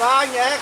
ฟางอย่าให้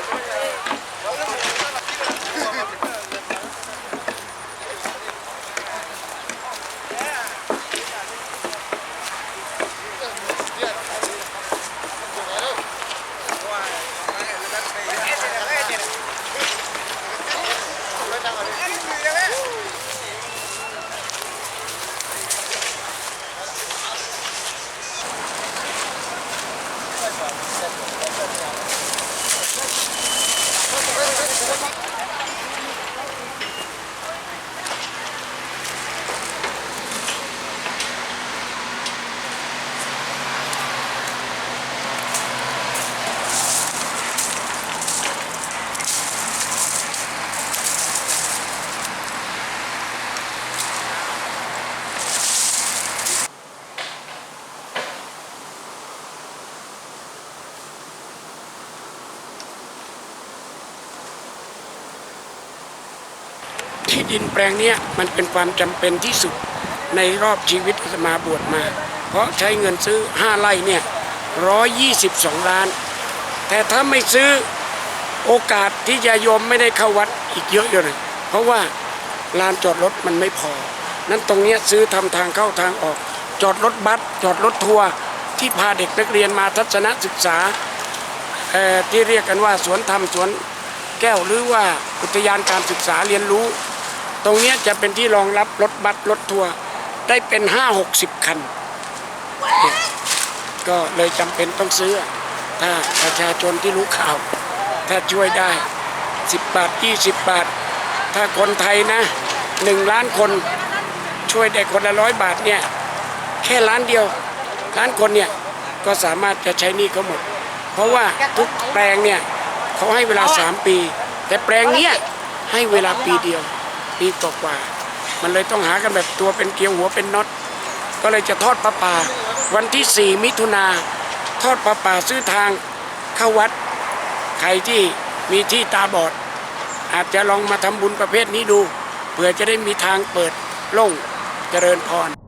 すごい! ที่ดินแปลงนี้มันเป็นความจำเป็นที่สุดในรอบชีวิตอาตมาบวชมา เพราะใช้เงินซื้อ 5 ไร่เนี่ยร้อยยี่สิบสองล้าน แต่ถ้าไม่ซื้อโอกาสที่จะยมไม่ได้เข้าวัดอีกเยอะอยู่เลยเพราะว่าลานจอดรถมันไม่พอ นั้นตรงนี้ซื้อทำทางเข้าทางออก จอดรถบัสจอดรถทัวร์ที่พาเด็กนักเรียนมาทัศนศึกษาที่เรียกกันว่าสวนธรรมสวนแก้วหรือว่าอุทยานการศึกษาเรียนรู้ ตรงนี้จะเป็นที่รองรับรถบัสรถทัวร์ได้เป็นห้าหกสิบคัน ก็เลยจำเป็นต้องซื้อ ถ้าประชาชนที่รู้ข่าว ถ้าช่วยได้10บาท20บาท ถ้าคนไทยนะหนึ่งล้านคนช่วยได้คนละร้อยบาทเนี่ยแค่ล้านเดียวล้านคนเนี่ยก็สามารถจะใช้นี้เขาหมด เพราะว่าทุกแปลงเนี่ยเขาให้เวลา 3 ปี แต่แปลงเนี้ยให้เวลาปีเดียว ปีกว่าๆมันเลยต้องหากันแบบตัวเป็นเกลียวหัวเป็นน็อตก็เลยจะทอดปลาปาวันที่ 4 มิถุนาทอดปลาปาซื้อทางเข้าวัด ใครที่มีที่ตาบอด อาจจะลองมาทำบุญประเภทนี้ดูเผื่อจะได้มีทางเปิดโล่งเจริญพร